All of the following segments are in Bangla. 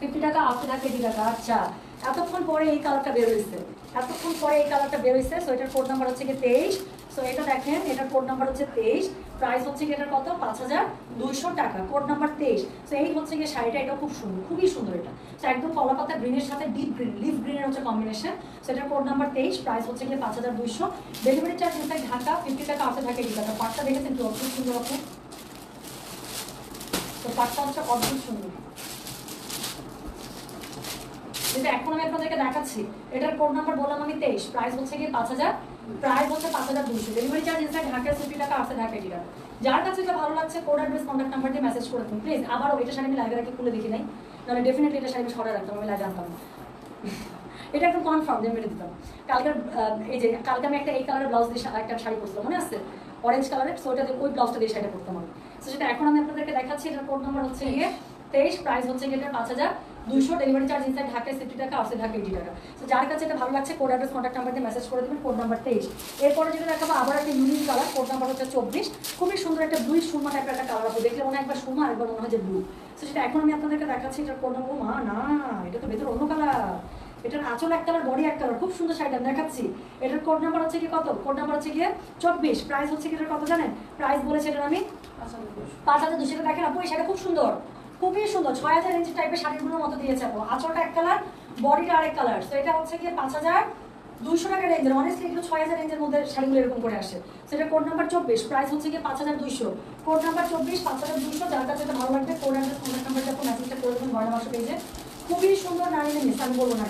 ফিফটি টাকা আশি টাকা এইটি টাকা আচ্ছা। এতক্ষণ পরে এই কালারটা বের হয়েছে। এতক্ষণ পরে এই কালারটা বের হয়েছে সো এটার কোড নাম্বার হচ্ছে কি তেইশ। সো এটা দেখেন, এটার কোড নাম্বার হচ্ছে তেইশ। প্রাইস হচ্ছে কি এটার কত? পাঁচ হাজার দুইশো টাকা কোড নাম্বার তেইশ। সো এই হচ্ছে কি শাড়িটা এটা খুব সুন্দর, খুবই সুন্দর এটা। সো একদম কলা পাতা গ্রিনের সাথে ডিপ গ্রিন লিফ গ্রিনের হচ্ছে কম্বিনেশন সো এটার কোড নাম্বার তেইশ প্রাইস হচ্ছে কি পাঁচ হাজার দুইশো। Delivery charge inside Dhaka fifty টাকা আসে থাকে এই টাকা। পাটটা দেখেছেন কি? অদ্ভুত সুন্দর আপনি তো পাটটা হচ্ছে অদ্ভুত সুন্দর। যেটা এখন আমি আপনাদেরকে দেখাচ্ছি এটার কোড নাম্বার বললাম আমি তেইশ প্রাইস হচ্ছে গিয়ে পাঁচ হাজার প্রাইস হচ্ছে পাঁচ হাজার দুশো delivery charge inside Dhaka fifty টাকা আসে ঢাকা এটি যার কাছে এটা ভালো লাগছে কোড অ্যাড্রেস কন্ট্যাক্ট নাম্বার দিয়ে মেসেজ করে দিন প্লিজ আবারও এটা শাড়ি আমি লাইভে রাখি খুলে দেখি নাই নাহলে ডেফিনেটলি এটা শাড়ি আমি সরাই রাখতাম আমি লাইভ জানতাম এটা একদম কনফার্ম যে মেরে দিতাম। কালকের আহ, এই যে কালকে আমি একটা এই কালারের ব্লাউজ দিয়ে একটা শাড়ি পরছিলাম মনে আছে? অরেঞ্জ কালারের সো দিয়ে ওই ব্লাউজটা দিয়ে শাড়িটা পরতাম আমি। সো সেটা এখন আমি আপনাদেরকে দেখাচ্ছি এটার কোড নাম্বার হচ্ছে গিয়ে তেইশ প্রাইস হচ্ছে গিয়ে এটা পাঁচ হাজার দুইশো ডেলিভারি চার্জ ইনসাইড ঢাকায় সিফটি টাকা আসে ঢাকা এইটি টাকা। তো যার কাছে এটা ভালো লাগছে কোড অ্যাড্রেস কন্ট্যাক্ট নাম্বার দিয়ে মেসেজ করে দেবেন কোড নাম্বার তেইশ এরপরে যেটা দেখাবো আবার একটা ইউনিক কালার কোড নাম্বার হচ্ছে চব্বিশ। খুবই সুন্দর একটা ব্লু সুরমা টাইপের একটা কালার হবে দেখলে মনে হয় একবার সুরমা একবার মনে হয় যে ব্লু তো সেটা এখন আমি আপনাদেরকে দেখাচ্ছি এটার কোড নাম্বার মা না এটা তো ভেতর অন্য কালার এটার আঁচল এক কালার বডি এক কালার খুব সুন্দর শাড়িটা আমি দেখাচ্ছি। এটার কোড নাম্বার হচ্ছে কি কত? কোড নাম্বার হচ্ছে গিয়ে চব্বিশ। প্রাইস হচ্ছে কি এটার কত জানেন? প্রাইস বলেছে এটার আমি পাঁচ হাজার দুশো টাকা দেখেন আপু এই শাড়িটা খুব সুন্দর। খুবই সুন্দর, ছয় হাজার ইঞ্চি টাইপের শাড়িগুলোর মতো দিয়েছে আপু আঁচলটা এক কালার বডিটা আরেক কালার তো এটা হচ্ছে গিয়ে পাঁচ হাজার দুশো টাকা রেঞ্জের অনেস্টলি এগুলো ছয় হাজার রেঞ্জের মধ্যে শাড়িগুলো এরকম করে আসে। সেটা কোড নাম্বার চব্বিশ প্রাইস হচ্ছে গিয়ে পাঁচ হাজার দুইশো। কোড নাম্বার চব্বিশ, পাঁচ হাজার দুইশো। যার কাছে ভালো লাগবে কোড নাম্বার যখন মেসেজটা করে দেবেন গয়না মাসে পেয়েছে খুবই সুন্দর নারী মিস আমি বলব না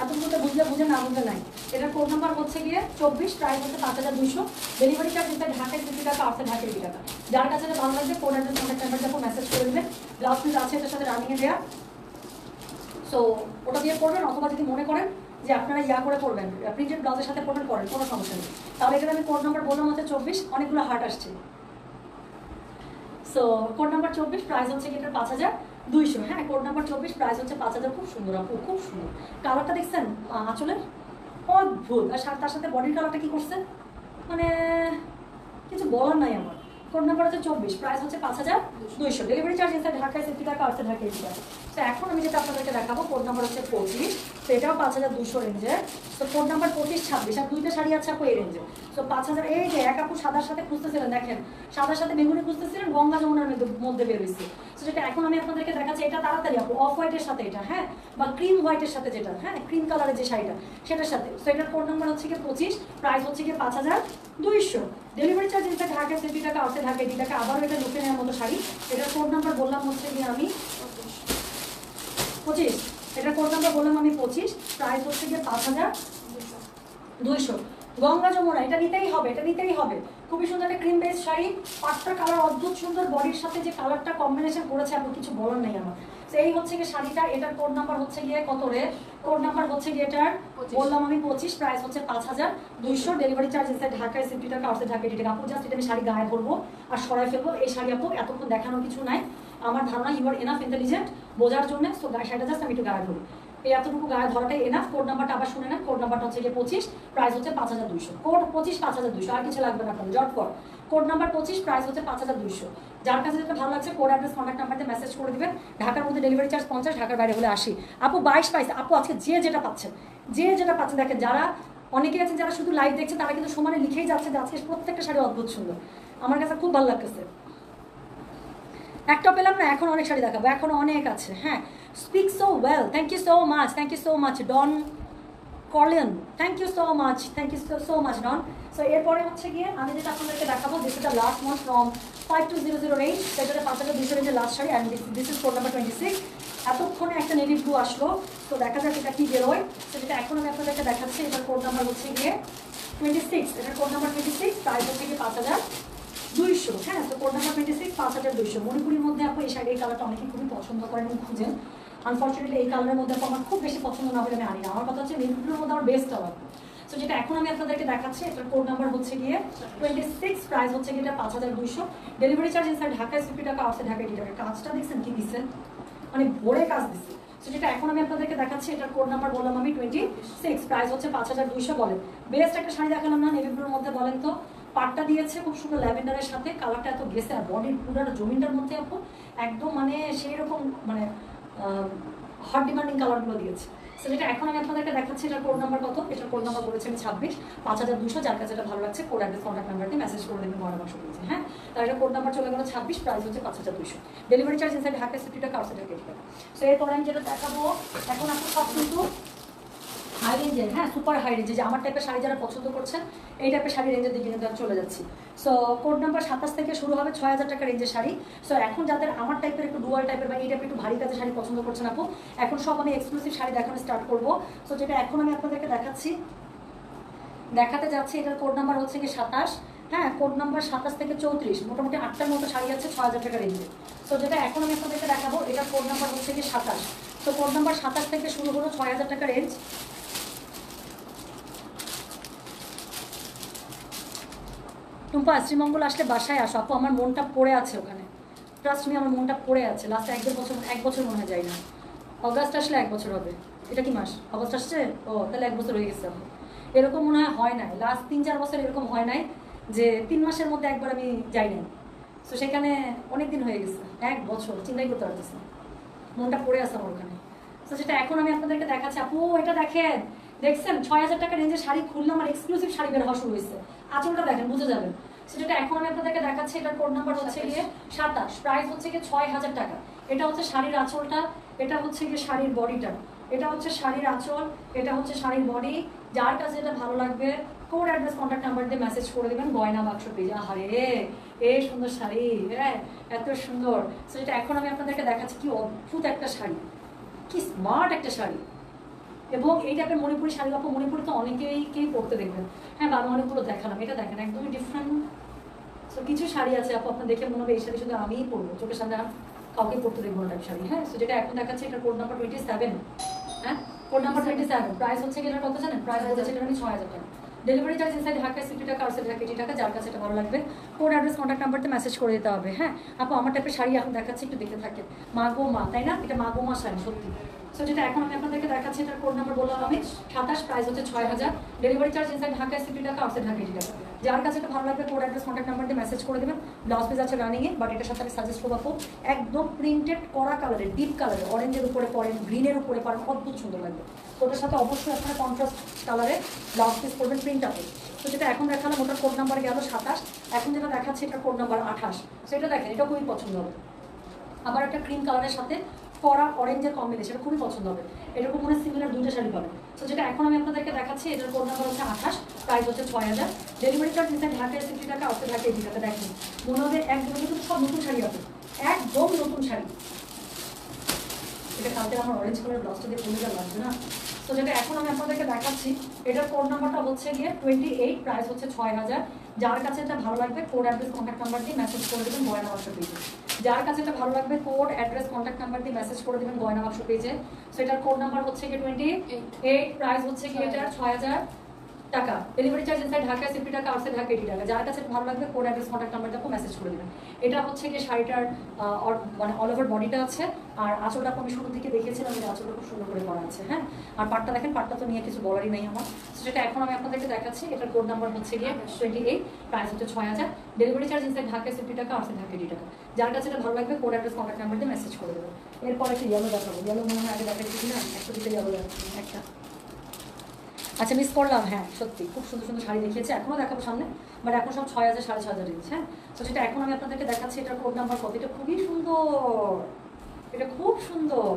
কিছু এতগুলো তো বুঝলে বুঝে না বুঝলে নাই। এটার কোড নাম্বার হচ্ছে গিয়ে চব্বিশ প্রাইস হচ্ছে পাঁচ হাজার দুইশো। ডেলিভারি চার্জ ইনসাইড ঢাকায় ফিফটি টাকা আসছে ঢাকায় ফিফটি টাকা। যার কাছে ভালো লাগবে কোড অ্যাড্রেস কন্ট্যাক্ট নাম্বার যখন মেসেজ করে দেবেন ব্লাউজ পিস আছে এটার সাথে রানিংয়ে দেওয়া সো ওটা দিয়ে পড়বেন, অথবা যদি মনে করেন যে আপনারা ইয়া করে পড়বেন প্রিন্টেড ব্লাউজের সাথে পড়বেন করেন কোনো সমস্যা নেই। তাহলে এখানে আমি কোড নাম্বার বললাম হচ্ছে চব্বিশ, অনেকগুলো হার্ট আসছে। সো কোড নাম্বার চব্বিশ প্রাইস হচ্ছে কি এটা পাঁচ হাজার। দুইশো হ্যাঁ কোড নাম্বার চব্বিশ প্রাইস হচ্ছে পাঁচ হাজার, খুব সুন্দর আপু, খুব সুন্দর। কালারটা দেখছেন? আঁচলের? অদ্ভুত। আর তার সাথে বডির কালারটা কি করছে? মানে কিছু বলার নাই আমার। কোড নাম্বার হচ্ছে চব্বিশ প্রাইস হচ্ছে পাঁচ হাজার দুইশো। ডেলিভারি চার্জ এসে ঢাকায় সেফটি টাকা আসছে ঢাকায় তো এখন আমি যেটা আপনাদেরকে দেখাবো কোড নাম্বার হচ্ছে পঁচিশ, তো এটাও পাঁচ হাজার দুশো রেঞ্জের। তো কোড নাম্বার পঁচিশ, ছাব্বিশ, আর দুইটা শাড়ি আছে আপু এই রেঞ্জে তো পাঁচ হাজার, এই যে এক আপু সাদার সাথে খুঁজতেছিলেন, দেখেন, সাদার সাথে বেগুনি খুঁজতেছিলেন, গঙ্গা যমুনার মধ্যে- বেরোইছে তো যেটা এখন আমি আপনাদেরকে দেখাচ্ছি, এটা তাড়াতাড়ি আপু অফ হোয়াইটের সাথে এটা হ্যাঁ? বা ক্রিম হোয়াইটের সাথে যেটা হ্যাঁ? ক্রিম কালারের যে শাড়িটা, সেটার সাথে। তো এটার কোড নাম্বার হচ্ছে কি পঁচিশ প্রাইস হচ্ছে কি পাঁচ হাজার দুইশো। ডেলিভারি চার্জ এটা ঢাকা সেফটি টাকা আসে ঢাকা এটি টাকা, আবারও এটা লুকে নেওয়ার মতো শাড়ি। এটার কোড নাম্বার বললাম হচ্ছে কি আমি পঁচিশ? কোড নাম্বার বললাম আমি? পঁচিশ হচ্ছে গিয়ে পাঁচ হাজার দুইশো। গঙ্গা যমুনা এটা নিতেই হবে এটা নিতেই হবে। খুবই সুন্দর একটা ক্রিম বেস শাড়ি পাঁচটা কালার অদ্ভুত সুন্দর বডির সাথে যে কালারটা কম্বিনেশন করেছে কিছু বলার নেই আমার। তো এই হচ্ছে গিয়ে শাড়িটা এটার কোড নাম্বার হচ্ছে গিয়ে কত রে? কোড নাম্বার হচ্ছে গিয়ে এটার বললাম আমি পঁচিশ প্রাইস হচ্ছে পাঁচ হাজার দুইশো। ডেলিভারি চার্জ ঢাকায় সিফটি টাকা আসছে ঢাকা এটি টাকা আপু জাস্ট এটা আমি শাড়ি গায়ে ধরবো আর সরাই ফেলব। এই শাড়ি আপু এতক্ষণ দেখানোর কিছু নাই। আমার ধারণা ইউ আর এনাফ ইন্টেলিজেন্ট বোঝার জন্য সো শাড়িটা জাস্ট আমি একটু গায়ে ধরি এই এতটুকু গায়ে ধরাটাই এনাফ কোড নাম্বারটা আবার শুনে নেন কোড নাম্বারটা হচ্ছে গিয়ে পঁচিশ প্রাইস হচ্ছে পাঁচ হাজার দুইশো। কোড পঁচিশ, পাঁচ হাজার দুইশো, আর কিছু লাগবে না আপনাদের, জট পর কোড নাম্বার পঁচিশ প্রাইস হচ্ছে পাঁচ হাজার দুইশো। যার কাছে যেটা ভালো লাগছে কোড অ্যাড্রেস কন্ট্যাক্ট নাম্বার দিয়ে মেসেজ করে দেবেন। ঢাকার মধ্যে ডেলিভারি চার্জ পঞ্চাশ, ঢাকার বাইরে হলে আসি আপু, বাইশ পাইছে। আপু, আজকে যে যেটা পাচ্ছেন, যে যেটা পাচ্ছেন, দেখেন যারা, অনেকে আছেন যারা শুধু লাইভ দেখছে, তারা কিন্তু সমানে লিখেই যাচ্ছে যে আজকে প্রত্যেকটা শাড়ি অদ্ভুত সুন্দর। আমার কাছে খুব ভালো লাগতেছে। একটা পেলাম না, এখন অনেক শাড়ি দেখাবো, এখন অনেক আছে হ্যাঁ। Speak so well thank you so much thank you so much done কলেন thank you so much thank you so much done so এরপরে হচ্ছে গিয়ে আমি যেটা আপনাদেরকে দেখাবো this is the last month from five two zero zero range সেটাতে পাঁচ হাজার দুশো রেঞ্জের last sari and this is code number twenty six এতক্ষণে একটা নেভি ব্লু আসলো, তো দেখা যাক এটা কি বেরোয় তো যেটা এখন আমি আপনাদেরকে দেখাচ্ছি, এটার কোড নাম্বার হচ্ছে গিয়ে টোয়েন্টি সিক্স এটার code number twenty six price হচ্ছে গিয়ে পাঁচ হাজার। দুইশো হ্যাঁ? তো সিক্স পাঁচ হাজার দুইশো। মণিপুরির মধ্যে আপু এই শাড়ির কালারটা অনেকে খুবই পছন্দ করেন এবং খুঁজেন। আনফর্চুনেটলি এই কালারের মধ্যে আমার খুব বেশি পছন্দ না আমি আনি আমার কথা হচ্ছে মধ্যে আমার বেস্ট কালার তো যেটা এখন আমি আপনাদেরকে দেখাচ্ছি, এটার কোড নাম্বার হচ্ছে গিয়ে টোয়েন্টি সিক্স প্রাইস হচ্ছে গিয়ে পাঁচ হাজার দুইশো। ডেলিভারি চার্জ ঢাকায় ফিফটি টাকা আসছে ঢাকায় টাকা কাজটা দেখছেন? কি দিচ্ছেন? মানে ভরে কাজ দিচ্ছে। তো যেটা এখন আমি আপনাদেরকে দেখাচ্ছি, এটার কোড নাম্বার বললাম আমি টোয়েন্টি সিক্স প্রাইস হচ্ছে পাঁচ হাজার দুইশো বলেন বেস্ট একটা শাড়ি দেখালাম না নেভি ব্লুর মধ্যে বলেন তো। পাটটা দিয়েছে, খুব সুন্দর ল্যাভেন্ডারের সাথে। কালারটা এত গেছে, আর বডির পুরো জমিনটার মধ্যে আপু, একদম মানে সেই রকম মানে হট ডিমান্ডিং কালারগুলো দিয়েছে। সো যেটা এখন আমি আপনাদেরকে দেখাচ্ছি, এটার কোড নাম্বার কত? এটার কোড নাম্বার বলেছে আমি ছাব্বিশ। পাঁচ হাজার দুশো যার কাছে এটা ভালো লাগছে কোড অ্যাড্রেস কন্ট্যাক্ট নাম্বার দিয়ে মেসেজ করে দেবেন, বড় বাক্স দিয়েছে হ্যাঁ? তার এটা কোড নাম্বার চলে গেলো ছাব্বিশ প্রাইস হচ্ছে পাঁচ হাজার দুশো delivery charge inside Dhaka sixty টাকা আটশো টাকা সো এরপরে আমি যেটা দেখাবো, এখন আপনি সব কিন্তু হাই রেঞ্জের হ্যাঁ সুপার হাই রেঞ্জে যে আমার টাইপের শাড়ি যারা পছন্দ করছেন, এই টাইপের শাড়ি রেঞ্জের দিকে কিন্তু চলে যাচ্ছি। সো কোড নাম্বার সাতাশ থেকে শুরু হবে ছয় হাজার টাকা রেঞ্জের শাড়ি। সো এখন যাদের আমার টাইপের একটু ডুয়াল টাইপের বা এই টাইপের একটু ভারী কাজের শাড়ি পছন্দ করছেন আপু, এখন সব আমি এক্সক্লুসিভ শাড়ি দেখানো স্টার্ট করব। সো যেটা এখন আমি আপনাদেরকে দেখাচ্ছি, দেখাতে যাচ্ছি, এটার কোড নাম্বার হচ্ছে কি সাতাশ। হ্যাঁ কোড নাম্বার সাতাশ থেকে চৌত্রিশ, মোটামুটি আটটার মতো শাড়ি আছে ছয় হাজার টাকা রেঞ্জে সো যেটা এখন আমি আপনাদেরকে দেখাবো, এটার কোড নাম্বার হচ্ছে কি সাতাশ। তো কোড নাম্বার সাতাশ থেকে শুরু হলো ছয় হাজার টাকা রেঞ্জ টুম্পা, শ্রীমঙ্গল আসলে বাসায় আসো। আপু, আমার মনটা পড়ে আছে ওখানে। ট্রাস্ট মি আমার মনটা পড়ে আছে। লাস্ট এক বছর এক বছর মনে হয় যায় না। অগাস্ট আসলে এক বছর হবে। এটা কি মাস? অগাস্ট আসছে? ও, তাহলে এক বছর হয়ে গেছে আমার এরকম মনে হয় হয় নাই। লাস্ট তিন, চার বছর এরকম হয় নাই যে তিন মাসের মধ্যে একবার আমি যাই নাই। তো সেখানে অনেক দিন হয়ে গেছে। এক বছর, চিন্তাই করতে পারতেছি মনটা পড়ে আছে আমার ওখানে। তো সেটা এখন আমি আপনাদেরকে দেখাচ্ছি। আপু, এটা দেখেন। দেখছেন, ছয় হাজার টাকা রেঞ্জের শাড়ি খুললে আমার এক্সক্লুসিভ শাড়ি বের হওয়া শুরু হয়েছে। আঁচলটা দেখেন, বুঝে যাবেন। সেটা এখন আমি আপনাদেরকে দেখাচ্ছি, এটার কোড নাম্বার হচ্ছে গিয়ে সাতাশ প্রাইস হচ্ছে গিয়ে ছয় হাজার টাকা। এটা হচ্ছে শাড়ির আঁচলটা, এটা হচ্ছে গিয়ে শাড়ির বডিটা এটা হচ্ছে শাড়ির আঁচল, এটা হচ্ছে শাড়ির বডি যার কাছে এটা ভালো লাগবে কোড অ্যাড্রেস কন্ট্যাক্ট নাম্বার দিয়ে মেসেজ করে দেবেন, গয়না বাক্স পেয়ে। আহারে এ সুন্দর শাড়ি হ্যাঁ এত সুন্দর। সেটা এখন আমি আপনাদেরকে দেখাচ্ছি, কি অদ্ভুত একটা শাড়ি, কি স্মার্ট একটা শাড়ি। এবং এই টাইপের মণিপুরি শাড়ি আপু মণিপুরি তো অনেকেই, কেই পড়তে দেখবেন। হ্যাঁ বাবা অনেকগুলো দেখালাম, এটা দেখেন, একদমই ডিফারেন্ট সো কিছু শাড়ি আছে আপু, আপনার দেখে মনে হবে এই শাড়ি শুধু আমিই পরবো, চোখের সামনে কাউকে পড়তে দেখব না শাড়ি। হ্যাঁ সো যেটা এখন দেখাচ্ছে, এটা কোড নাম্বার টোয়েন্টি সেভেন হ্যাঁ code number twenty seven price হচ্ছে কি, এটা কত জানেন? প্রাইস হচ্ছে এটা ছয় হাজার টাকা। Delivery charge inside Dhaka sixty টাকা আর ঢাকা এইটি টাকা, যার কাছে এটা ভালো লাগবে কোড অ্যাড্রেস কন্ট্যাক্ট নাম্বারতে মেসেজ করে দিতে হবে। হ্যাঁ আপু, আমার টাইপের শাড়ি এখন দেখাচ্ছি, একটু দেখতে থাকেন। মা গো মা, তাই না? এটা মা গো মা শাড়ি, সত্যি। সো যেটা এখন আমি আপনাদেরকে দেখাচ্ছি, এটার কোড নাম্বার বললাম আমি, সাতাশ প্রাইস হচ্ছে ছয় হাজার। Delivery charge inside Dhaka sixty টাকা আউটসাইড ঢাকা। এইটি টাকা যার কাছে এটা ভালো লাগবে কোড অ্যাড্রেস কন্ট্যাক্ট নাম্বার দিয়ে মেসেজ করে দেবেন। ব্লাউজ পিস আছে রানিংয়ে বাট এটার সাথে আমি সাজেস্ট করব একদম প্রিন্টেড কড়া কালারের ডিপ কালারের অরেঞ্জের উপরে পরেন গ্রিনের উপরে পরেন অদ্ভুত সুন্দর লাগবে। ওটার সাথে অবশ্যই আপনারা কন্ট্রাস্ট কালারের ব্লাউজ পিস করবেন প্রিন্ট আপে তো যেটা এখন দেখালাম, ওটার কোড নাম্বার গেল সাতাশ। এখন যেটা দেখাচ্ছে, এটার কোড নাম্বার আঠাশ। সেটা দেখেন, এটা খুবই পছন্দ হবে। আবার একটা ক্রিম কালারের সাথে কড়া অরেঞ্জের কম্বিনেশন খুবই পছন্দ হবে। এরকম মনে সিমিলার দুটো শাড়ি পাবেন। তো যেটা এখন আমি আপনাদেরকে দেখাচ্ছি, এটার কোড নাম্বার হচ্ছে আঠাশ প্রাইস হচ্ছে ছয় হাজার। ডেলিভারি চার্জ নিতে ঢাকা সিক্সটি টাকা আসতে ঢাকা এইটি টাকা দেখেন। মনে হবে একদম কিন্তু সব নতুন শাড়ি হবে একদম নতুন শাড়ি। এটা কালকে আমার অরেঞ্জ কালার ব্লাউজটা দিয়ে পরে যা লাগবে না। তো যেটা এখন আমি আপনাদেরকে দেখাচ্ছি, এটার কোড নাম্বারটা হচ্ছে গিয়ে টোয়েন্টি এইট প্রাইস হচ্ছে ছয় হাজার। যার কাছে এটা ভালো লাগবে কোড অ্যাড্রেস কন্ট্যাক্ট নাম্বার দিয়ে মেসেজ করে দেবেন গয়না বাক্স পেজে যার কাছে এটা ভালো লাগবে কোড অ্যাড্রেস কন্ট্যাক্ট নাম্বার দিয়ে মেসেজ করে দেবেন গয়না বাক্স পেজে সো এটার কোড নাম্বার হচ্ছে গিয়ে টোয়েন্টি এইট প্রাইস হচ্ছে কি এটার ছয় হাজার। টাকা। Delivery charge inside Dhaka fifty টাকা আউটসাইড ঢাকা এইটি টাকা। যার কাছে ভালো লাগবে কোড অ্যাড্রেস কন্ট্যাক্ট নাম্বারটা মেসেজ করে দেবেন এটা হচ্ছে গিয়ে শাড়িটার মানে অল ওভার বডিটা আছে। আর আঁচলটা আমি শুরু থেকে দেখেছিলাম যে আঁচলটা খুব সুন্দর করে করা আছে হ্যাঁ? আর পাটটা দেখেন, পাটটা তো নিয়ে কিছু বলারই নেই আমার। সেটা এখন আমি আপনাদেরকে দেখাচ্ছি। এটার কোড নাম্বার হচ্ছে গিয়ে টোয়েন্টি এইট প্রাইস হচ্ছে ছয় হাজার। Delivery charge inside Dhaka fifty টাকা আউটসাইড ঢাকা এইটি টাকা। যার কাছে এটা ভালো লাগবে কোড অ্যাড্রেস কন্ট্যাক্ট নাম্বার দিয়ে মেসেজ করে দেবেন এরপর একটা ইয়েলো দেখাবো। ইয়েলো মনে হয় আগে দেখাচ্ছি কিনা? একটা দুটো ইয়েলো একটা। আচ্ছা মিস করলাম হ্যাঁ সত্যি, খুব সুন্দর সুন্দর শাড়ি দেখিয়েছে এখনও দেখাবো সামনে বাট এখন সব ছয় হাজার, সাড়ে ছ হাজার রেঞ্জ হ্যাঁ? তো সেটা এখন আমি আপনাদেরকে দেখাচ্ছি, এটার কোড নাম্বার কত এটা খুবই সুন্দর, এটা খুব সুন্দর।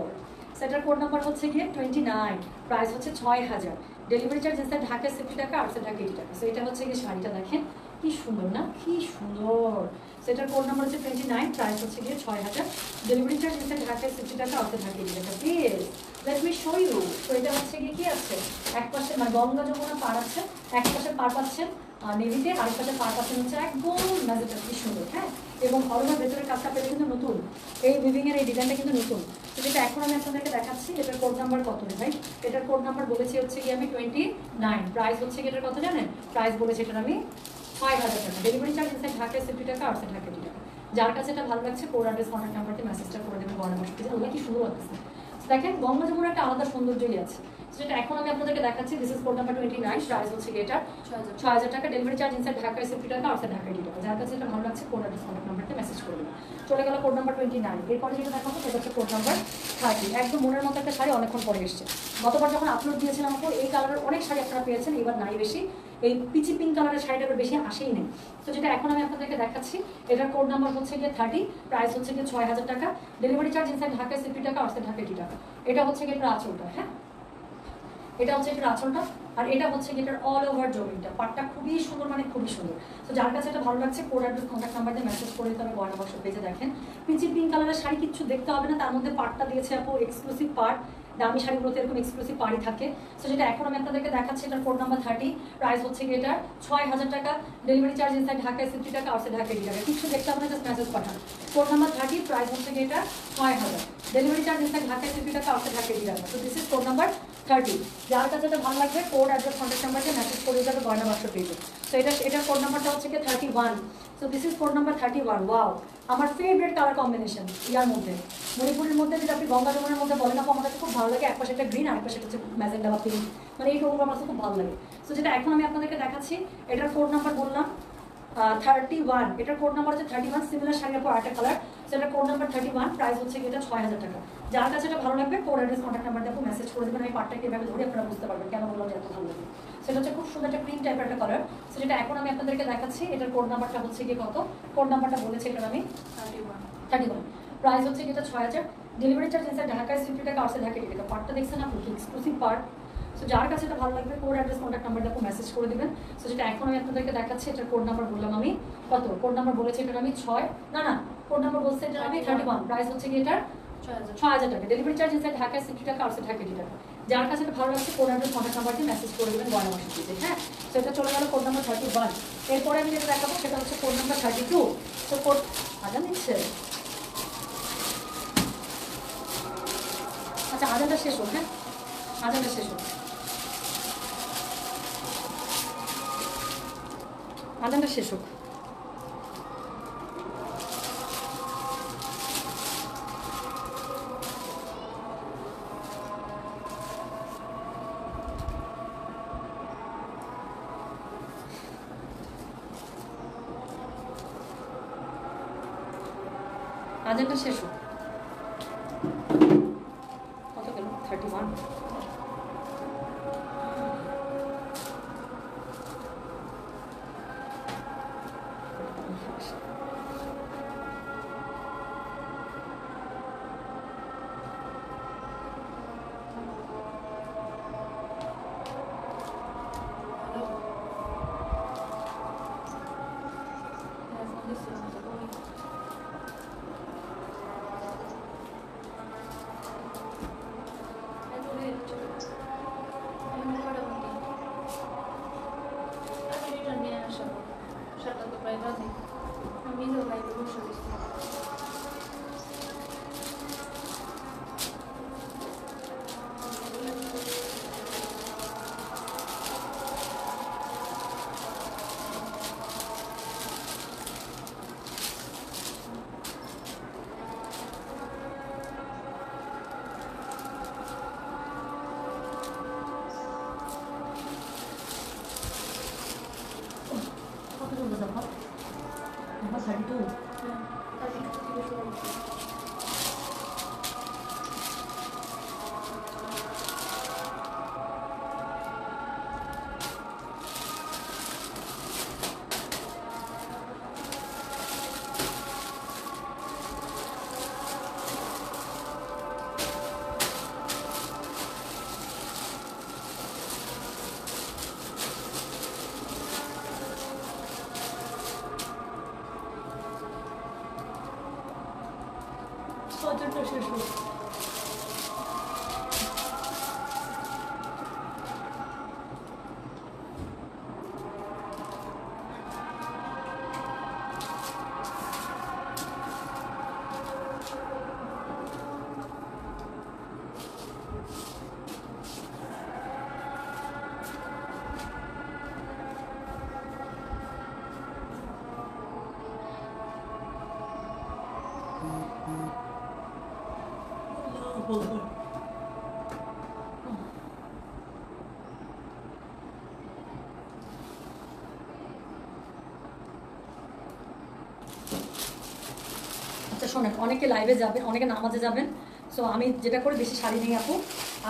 সেটার কোড নাম্বার হচ্ছে গিয়ে টোয়েন্টি নাইন প্রাইস হচ্ছে ছয় হাজার। Delivery charge inside Dhaka fifty টাকা আটশো ঢাকা এইটি টাকা। সো এটা হচ্ছে গিয়ে শাড়িটা দেখেন কি সুন্দর, না? কি সুন্দর। সেটার কোড নাম্বার হচ্ছে টোয়েন্টি নাইন প্রাইস হচ্ছে গিয়ে ছয় হাজার। Delivery charge inside Dhaka fifty টাকা আউটসাইড ঢাকা এইটি টাকা। Please let me show you তো এটা হচ্ছে গিয়ে কি আছে? এক পাশে মানে গঙ্গা যমুনা পার আছে, এক পাশে পার পাচ্ছেন নেভিতে আরেক পাশে পার পাচ্ছেন হচ্ছে একদম ম্যাজেটা কি সুন্দর হ্যাঁ? এবং অলওভার ভেতরের কাজটা পেলে কিন্তু নতুন। এই উইভিং এই ডিজাইনটা কিন্তু নতুন। তো যেটা এখন আমি আপনাদেরকে দেখাচ্ছি, এটার কোড নাম্বার কত রে ভাই? এটার কোড নাম্বার বলেছি হচ্ছে গিয়ে আমি টোয়েন্টি নাইন প্রাইস হচ্ছে কি এটার কত জানেন? প্রাইস বলেছি এটার আমি ছয় হাজার টাকা। Delivery charge inside Dhaka fifty টাকা আউটসাইড ঢাকা দু টাকা। যার কাছে এটা ভালো লাগছে কোর অ্যাড্রেস কন্ট্যাক্ট নাম্বারটি মেসেজটা করে দেবে বড় ওগুলো কি সুন্দর লাগছে দেখেন, গঙ্গা একটা আলাদা সৌন্দর্যই আছে। যেটা এখন আমি আপনাদেরকে দেখাচ্ছি this is code number twenty nine price হচ্ছে এটা ছয় হাজার। টাকা delivery charge inside Dhaka fifty টাকা আউটসাইড ঢাকা এইটি টাকা যার কাছে এটা ভালো লাগছে কোড কন্ট্যাক্ট নাম্বারটা মেসেজ করে দেবেন। চলে গেল কোড নাম্বার টোয়েন্টি নাইন এরপরে যেটা দেখাবো সেটা হচ্ছে কোড নাম্বার থার্টি একদম মনের মতো একটা শাড়ি অনেকক্ষণ পরে এসছে। গতবার যখন আপলোড দিয়েছিলাম আপু এই কালারের অনেক শাড়ি আপনারা পেয়েছেন এবার নাই বেশি। এই পিচি পিঙ্ক কালারের শাড়িটা বেশি আসেই নেই। তো যেটা এখন আমি আপনাদেরকে দেখাচ্ছি এটার কোড নাম্বার হচ্ছে গিয়ে থার্টি প্রাইস হচ্ছে গিয়ে ছয় হাজার টাকা। ডেলিভারি চার্জ ইনসাইড ঢাকায় সিফটি টাকা আউটসাইড ঢাকা এইটি টাকা এটা হচ্ছে গিয়ে এটার আঁচলটা হ্যাঁ? এটা হচ্ছে এটার আঁচলটা আর এটা হচ্ছে এটার অল ওভার জমিনটা পাটটা খুবই সুন্দর মানে খুবই সুন্দর। তো যার কাছে এটা ভালো লাগছে কোড অ্যাড্রেস কন্ট্যাক্ট নাম্বার দিয়ে মেসেজ করে তবে গয়না বক্স পেজে দেখেন। পিচি পিঙ্ক কালারের শাড়ি কিছু দেখতে হবে না, তার মধ্যে পাটটা দিয়েছে আপু এক্সক্লুসিভ পার্ট দামি শাড়িগুলোতে এরকম এক্সক্লুসিভ পাড়ি থাকে। তো যেটা এখন আমি আপনাদেরকে দেখাচ্ছি, এটার কোড নাম্বার থার্টি প্রাইস হচ্ছে এটার? ছয় হাজার টাকা। ডেলিভারি চার্জ ইনসাইড ঢাকায় সিফটি টাকা আউটসাইড ঢাকা এইটি টাকা। কিছু দেখতে না জাস্ট মেসেজ পাঠান। কোড নাম্বার থার্টি প্রাইস হচ্ছে এটা? ছয় হাজার। ডেলিভারি চার্জ ইনসাইড ঢাকায় সিফটি টাকা আউটসাইড ঢাকা এইটি টাকা। তো this is code number thirty যার কাছে এটা ভালো লাগবে কোড অ্যাড্রেস কন্ট্যাক্ট নাম্বারকে মেসেজ করে যাবে, গয়না বাক্স পেজে তো এটা এটার কোড নাম্বারটা হচ্ছে গিয়ে thirty one so this is code number thirty one wow আমার ফেভারিট কালার কম্বিনেশন ইয়ার মধ্যে। মণিপুরের মধ্যে যেটা আপনি গঙ্গা যমুনার মধ্যে বলেন, আপু, আমার কাছে খুব ভালো লাগে। এক পাশে একটা গ্রিন আর এক পাশে হচ্ছে ম্যাজেন্ডা বা পিঙ্ক মানে এই টোনগুলো আমার খুব ভালো লাগে। সো যেটা এখন আমি আপনাদেরকে দেখাচ্ছি, এটার কোড নাম্বার বললাম থার্টি ওয়ান এটার কোড নাম্বার হচ্ছে থার্টি ওয়ান সিমিলার শাড়ির পর আরেকটা কালার সেটার code number thirty one price হচ্ছে এটা ছয় হাজার টাকা। যার কাছে এটা ভালো লাগবে কোড অ্যাড্রেস কন্ট্যাক্ট নাম্বার দিয়ে মেসেজ করে দেবেন আমি পার্টটাকে এভাবে ধরে আপনারা বুঝতে পারবেন কেন বললাম যে এত ভালো লাগে সেটা হচ্ছে খুব সুন্দর একটা ক্রিম টাইপের একটা কালার সেটা এখন আমি আপনাদেরকে দেখাচ্ছি এটার কোড নাম্বারটা হচ্ছে কি কত? কোড নাম্বারটা বলেছে এটার আমি। থার্টি ওয়ান প্রাইস হচ্ছে এটা ছয় হাজার। ডেলিভারি চার্জ ইনসাইড ঢাকায় সিফটি টাকা আউটসাইড ঢাকা টাকা পার্টটা দেখছেন আপনি এক্সক্লুসিভ পার্ট সো যার কাছে এটা ভালো লাগবে কোড অ্যাড্রেস কন্ট্যাক্ট নাম্বার দেখো মেসেজ করে দিবেন। সো যেটা এখন আমি আপনাদেরকে দেখাচ্ছি এটার কোড নাম্বার বললাম আমি। কত? কোড নাম্বার বলেছে এটার আমি ছয়। না না কোড নাম্বার বলছে এটার আমি থার্টি ওয়ান প্রাইস হচ্ছে কি এটার হাজার টাকা। ডেলিভারি চার্জ ইনসাইড ঢাকায় সিফটি টাকা আউটসাইড ঢাকা টাকা। যার কাছে ভালো লাগছে কোড অ্যাড্রেস কন্ট্যাক্ট নাম্বার দিয়ে মেসেজ করে দেবেন গয়না মাসে দিতে হ্যাঁ? এটা চলে গেল কোড নাম্বার থার্টি ওয়ান এরপরে আমি যেটা দেখাবো সেটা হচ্ছে কোড নাম্বার থার্টি টু তো কোড আজান দিচ্ছে? আচ্ছা আজানটা শেষ হোক হ্যাঁ? আজানটা শেষ হোক। আজানটা শেষ হোক। আজানটা শেষ হোক। কত গেল? থার্টি ওয়ান 就是说 hold, আচ্ছা শোনেন অনেকে লাইভে যাবেন অনেকে নামাজে যাবেন। সো আমি যেটা করে বেশি শাড়ি নিয়ে আপু।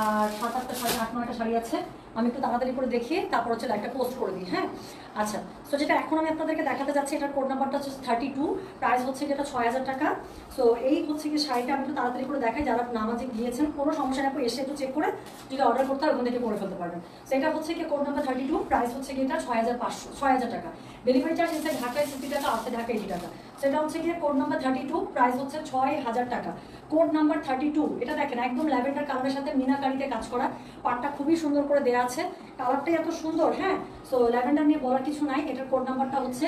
আর সাত আটটা শাড়ি আট নয়টা শাড়ি আছে। আমি একটু তাড়াতাড়ি করে দেখিয়ে তারপর হচ্ছে লাইভটা পোস্ট করে দিই হ্যাঁ? আচ্ছা সো যেটা এখন আমি আপনাদেরকে দেখাতে যাচ্ছি, এটার কোড নাম্বারটা হচ্ছে থার্টি টু প্রাইস হচ্ছে যেটা ছয় হাজার টাকা। সো এই হচ্ছে কি শাড়িটা আমি একটু তাড়াতাড়ি করে দেখাই, যারা নামাজে গিয়েছেন, কোনো সমস্যা নেই এসে একটু চেক করে যদি অর্ডার করতে হয়, ওখান থেকে করে ফেলতে পারবেন। সো এটা হচ্ছে কি code number thirty two price হচ্ছে কি এটা ছয় হাজার পাঁচশো, ছয় হাজার টাকা। ডেলিভারি চার্জ এসে ঢাকায় ফিফটি টাকা আসে ঢাকায় এইটি টাকা। সেটা হচ্ছে গিয়ে code number thirty two price হচ্ছে ছয় হাজার টাকা। কোড নাম্বার থার্টি টু এটা দেখেন, একদম ল্যাভেন্ডার কালারের সাথে মিনাকারিতে কাজ করা। পাটটা খুবই সুন্দর করে দেওয়া আছে। কালারটাই এত সুন্দর হ্যাঁ? সো ল্যাভেন্ডার নিয়ে বলার কিছু নাই, এটার কোড নাম্বারটা হচ্ছে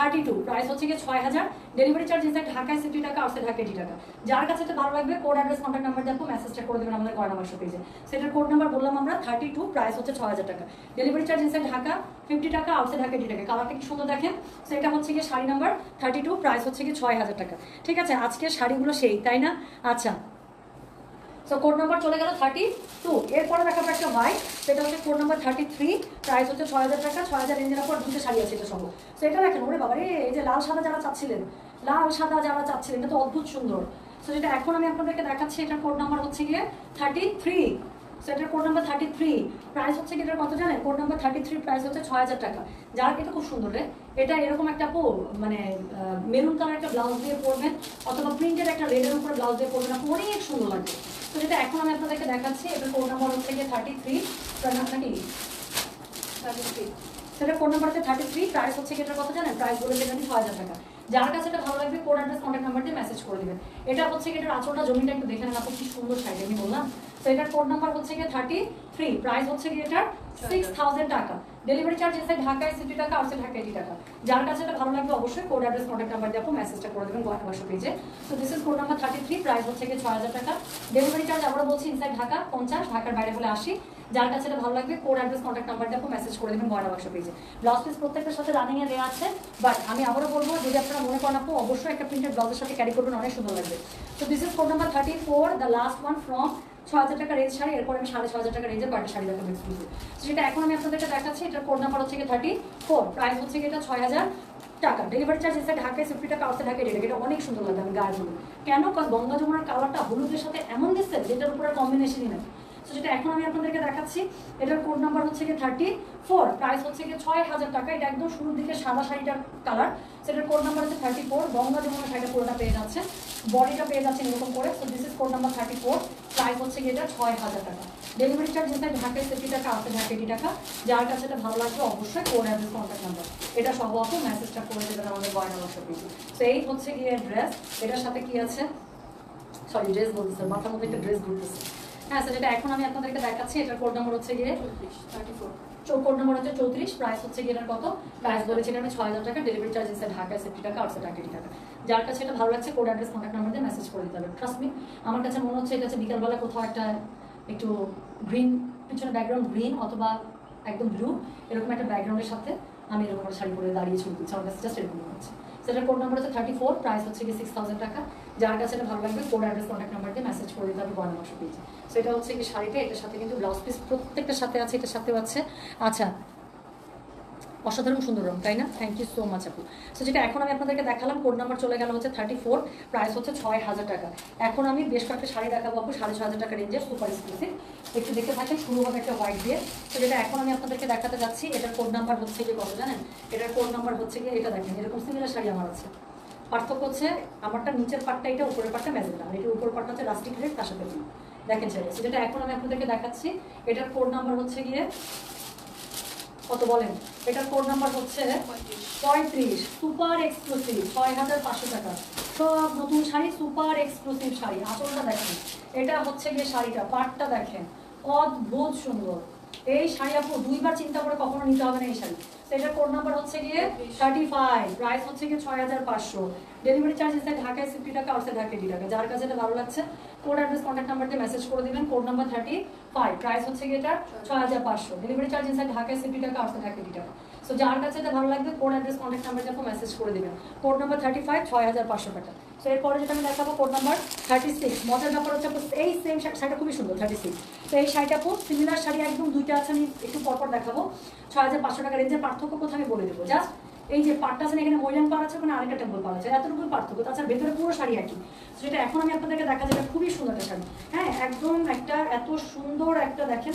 থার্টি টু প্রাইস হচ্ছে গিয়ে ছয় হাজার। ডেলিভারি চার্জ ঢাকায় সিফটি টাকা আসছে ঢাকা এইটি টাকা। যার কাছে এটা ভালো লাগবে কোড অ্যাড্রেস কন্ট্যাক্ট নাম্বার দেখো মেসেজটা করে দেবেন আমাদের গয়না বাক্স পেজে সেটার কোড নাম্বার বললাম আমরা থার্টি টু প্রাইস হচ্ছে ছয় হাজার টাকা। ডেলিভারি চার্জ ঢাকা ফিফটি টাকা আউটসাইড ঢাকা এইটি টাকা। কালারটা কি সুন্দর দেখেন? সেটা হচ্ছে গিয়ে sari number thirty two price হচ্ছে গিয়ে ছয় হাজার টাকা। ঠিক আছে আজকে শাড়িগুলো সেই, তাই না? আচ্ছা সো কোড নাম্বার চলে গেল থার্টি টু এরপরে দেখাবো একটা হোয়াইট সেটা হচ্ছে code number thirty three price হচ্ছে ছয় হাজার টাকা, ছয় হাজার রেঞ্জের উপর দুটো শাড়ি আছে এটা সঙ্গে সো এটা দেখেন, ওরে বাবা রে এই যে লাল সাদা যারা চাচ্ছিলেন, লাল সাদা যারা চাচ্ছিলেন, এটা তো অদ্ভুত সুন্দর। সো যেটা এখন আমি আপনাদেরকে দেখাচ্ছি, এটার কোড নাম্বার হচ্ছে গিয়ে থার্টি থ্রি সো এটার code number thirty three price হচ্ছে কি এটার কত জানেন? Code number thirty three price হচ্ছে ছয় হাজার টাকা। যার এটা খুব সুন্দর রে। এটা এরকম একটা পো মানে মেরুন কালার একটা ব্লাউজ দিয়ে পরবেন, অথবা প্রিন্টের একটা রেডের উপরে ব্লাউজ দিয়ে পরবেন অনেক সুন্দর লাগবে। তো যেটা এখন আমি আপনাদেরকে দেখাচ্ছি, এটা কোড নম্বর গিয়ে থার্টি থ্রি নাকি থার্টি থ্রি সেটা কোড নম্বর হচ্ছে থার্টি থ্রি প্রাইস হচ্ছে এটার কথা জানেন? প্রাইস বলে দেবেন ছ হাজার টাকা। যার কাছে এটা ভালো লাগবে কোড অ্যাড্রেস কন্ট্যাক্ট নাম্বার দিয়ে মেসেজ করে দেবেন। এটা হচ্ছে এটার আচরটা জমিটা একটু দেখে নেন আপনি, কি সুন্দর সাইড আমি বললাম। তো এটার কোড নাম্বার হচ্ছে গিয়ে থার্টি থ্রি প্রাইস হচ্ছে গিয়ে এটার সিক্স থাউজেন্ড টাকা। ডেলিভারি চার্জ এসে ঢাকায় সিটি টাকা আসছে ঢাকা এইটি টাকা। যার কাছে এটা ভালো লাগবে অবশ্যই কোড অ্যাড্রেস কন্ট্যাক্ট নাম্বার আপনি মেসেজটা করে দেবেন গয়না বাক্স পেজে তো this is code number thirty three price হচ্ছে গিয়ে ছয় হাজার টাকা। ডেলিভারি চার্জ আমরা বলছি ইনসাইড ঢাকা পঞ্চাশ, ঢাকার বাইরে বলে আসি যার কাছে এটা ভালো লাগবে কোড অ্যাড্রেস কন্ট্যাক্ট নাম্বার আপনি মেসেজ করে দেবেন গয়না বাক্স পেজে ব্লাউজ পিস প্রত্যেকটার সাথে রানিং এ দেওয়া আছে বাট আমি আবারও বলব, যদি আপনারা মনে করেন আপু, অবশ্যই একটা প্রিন্টেড ব্লাউজের সাথে ক্যারি করবেন, অনেক সুন্দর লাগবে। তো this is code number thirty four the last one from ছ হাজার টাকা রেঞ্জ শাড়ি, এরপর আমি সাড়ে ছ হাজার টাকা রেঞ্জের কয়েকটা শাড়ি দেখাবো এক্সক্লুসিভ সেটা এখন আমি আপনাদেরকে দেখাচ্ছি, এটার কোড নাম্বার হচ্ছে থার্টি ফোর প্রাইস হচ্ছে এটা ছয় হাজার টাকা। ডেলিভারি চার্জ এসে ঢাকায় ফিফটি টাকা আসতে ঢাকায় ডেলিভারি এটা অনেক সুন্দর লাগে আমি গায়ের কেন? কারণ গঙ্গা যমুনার কালারটা হলুদের সাথে এমন দিচ্ছে, যেটার উপরে কম্বিনেশনই নাই। তো যেটা এখন আমি আপনাদেরকে দেখাচ্ছি, এটার কোড নাম্বার হচ্ছে কি থার্টি ফোর প্রাইস হচ্ছে কি ছয় হাজার টাকা। এটা একদম শুরুর দিকে সাদা শাড়িটার কালার সেটার কোড নাম্বার হচ্ছে থার্টি ফোর গঙ্গা যমুনা শাড়িটা পুরোটা পেয়ে যাচ্ছে বডিটা পেয়ে যাচ্ছে এরকম করে। তো this is code number thirty four price হচ্ছে কি এটা ছয় হাজার টাকা। ডেলিভারি চার্জ যেটা ঢাকায় সেটি টাকা আসে ঢাকা এইটি টাকা। যার কাছে এটা ভালো লাগবে অবশ্যই কোড অ্যাড্রেস কন্ট্যাক্ট নাম্বার এটা সহ অত মেসেজটা করে দেবেন আমাদের গয়না বসা তো এই হচ্ছে গিয়ে ড্রেস এটার সাথে কি আছে? সরি ড্রেস বলতেছে। মাথার মধ্যে একটা ড্রেস ঘুরতেছে। হ্যাঁ স্যার যেটা এখন আমি আপনাদেরকে দেখাচ্ছি। এটার কোড নাম্বার হচ্ছে গিয়ে থার্টি ফোর কোড নাম্বার হচ্ছে চৌত্রিশ প্রাইস হচ্ছে গিয়ে কত? প্রাইস বলেছি আমি ছয় হাজার টাকা ডেলিভারি চার্জ এসে ঢাকায় সেফটি টাকা আটশো টাকা টাকা। যার কাছে এটা ভালো লাগছে কোড অ্যাড্রেস কন্ট্যাক্ট নাম্বার দিয়ে মেসেজ করে দিতে হবে। ট্রাস্ট মি আমার কাছে মনে হচ্ছে এটা হচ্ছে বিকালবেলা কোথাও একটা একটু গ্রিন পিছনে ব্যাকগ্রাউন্ড গ্রিন অথবা একদম ব্লু এরকম একটা ব্যাকগ্রাউন্ডের সাথে আমি এরকম শাড়ি পরে দাঁড়িয়ে ছবি তুলছি। আমার কাছে জাস্ট এরকম মনে হচ্ছে। সেটার কোড নাম্বার হচ্ছে থার্টি ফোর প্রাইস হচ্ছে কি সিক্স থাউজেন্ড টাকা। যার কাছে এটা ভালো লাগবে কোড অ্যাড্রেস কন্ট্যাক্ট নাম্বার দিয়ে মেসেজ করে দিতে হবে গয়না বাক্স সো সেটা হচ্ছে কি শাড়িটা, এটার সাথে কিন্তু ব্লাউজ পিস প্রত্যেকটার সাথে আছে, এটার সাথেও আছে। আচ্ছা অসাধারণ সুন্দর রং, তাই না? থ্যাংক ইউ সো মাচ আপু। সো যেটা এখন আমি আপনাদেরকে দেখালাম কোড নাম্বার চলে গেল হচ্ছে থার্টি ফোর প্রাইস হচ্ছে ছয় হাজার টাকা। এখন আমি বেশ কয়েকটা শাড়ি দেখাবো, আপু, সাড়ে ছ হাজার টাকা রেঞ্জের সুপার এক্সক্লুসিভ একটু দেখে থাকেন, শুরু হবে একটা হোয়াইট দিয়ে। তো যেটা এখন আমি আপনাদেরকে দেখাতে যাচ্ছি, এটার কোড নাম্বার হচ্ছে কি কত জানেন? এটার কোড নাম্বার হচ্ছে কি এটা দেখেন, এরকম সিমিলার শাড়ি আমার আছে। পার্থক্য হচ্ছে, আমারটা নিচের পাটটা, এটা উপরের পাটটা ম্যাজেন্টা আর এটা উপর পাটটা হচ্ছে রাস্টিক রেড তার সাথে। দেখেন শাড়ি। যেটা এখন আমি আপনাদেরকে দেখাচ্ছি, এটার কোড নাম্বার হচ্ছে গিয়ে কত বলেন? এটা কোড নাম্বার হচ্ছে পঁয়ত্রিশ সুপার এক্সক্লুসিভ ছয় হাজার পাঁচশো টাকা। সব নতুন শাড়ি সুপার এক্সক্লুসিভ শাড়ি। আঁচলটা দেখেন। এটা হচ্ছে গিয়ে শাড়িটা, পাটটা দেখেন। অদ্ভুত সুন্দর। এই শাড়ি আপু দুইবার চিন্তা করে কখনো নিতে হবে না এই শাড়ি। এটার কোড নাম্বার হচ্ছে গিয়ে থার্টি ফাইভ প্রাইস হচ্ছে গিয়ে ছয় হাজার পাঁচশো। ডেলিভারি চার্জ এসে ঢাকায় ফিফটি টাকা আর ঢাকা এইটি টাকা যার কাছে এটা ভালো লাগছে কোড অ্যাড্রেস কন্ট্যাক্ট নাম্বার দিয়ে মেসেজ করে দিবেন code number thirty five price হচ্ছে গিয়ে এটা ছয় হাজার পাঁচশো। ডেলিভারি চার্জ এসে ঢাকায় ফিফটি টাকা আর ঢাকা এইটি টাকা সো যার কাছে ভালো লাগবে কোড অ্যাড্রেস কন্ট্যাক্ট নাম্বার দিয়ে মেসেজ করে দিবেন কোড নাম্বার থার্টি ফাইভ ছয় হাজার পাঁচশো টাকা। সো এরপরে যেটা আমি দেখাবো কোড নাম্বার থার্টি সিক্স মজার ব্যাপার হচ্ছে এই সেম শাড়িটা খুবই সুন্দর থার্টি সিক্স তো এই শাড়িটা, আপু, সিমিলার শাড়ি একদম দুইটা আছে, আমি একটু পরপর দেখাবো। ছয় হাজার পাঁচশো টাকা রেঞ্জের পার্থক্য কোথায় আমি বলে দেবো। জাস্ট এই যে পাটটা আছে এখানে মহিলান পার আছে, ওখানে আরেকটা টেম্পল পার আছে। এতটুকুই পার্থক্য। তাছাড়া ভেতরে পুরো শাড়ি একই। সেটা এখন আমি আপনাদেরকে দেখা যাবে খুবই সুন্দর একটা শাড়ি। হ্যাঁ একদম একটা এত সুন্দর একটা, দেখেন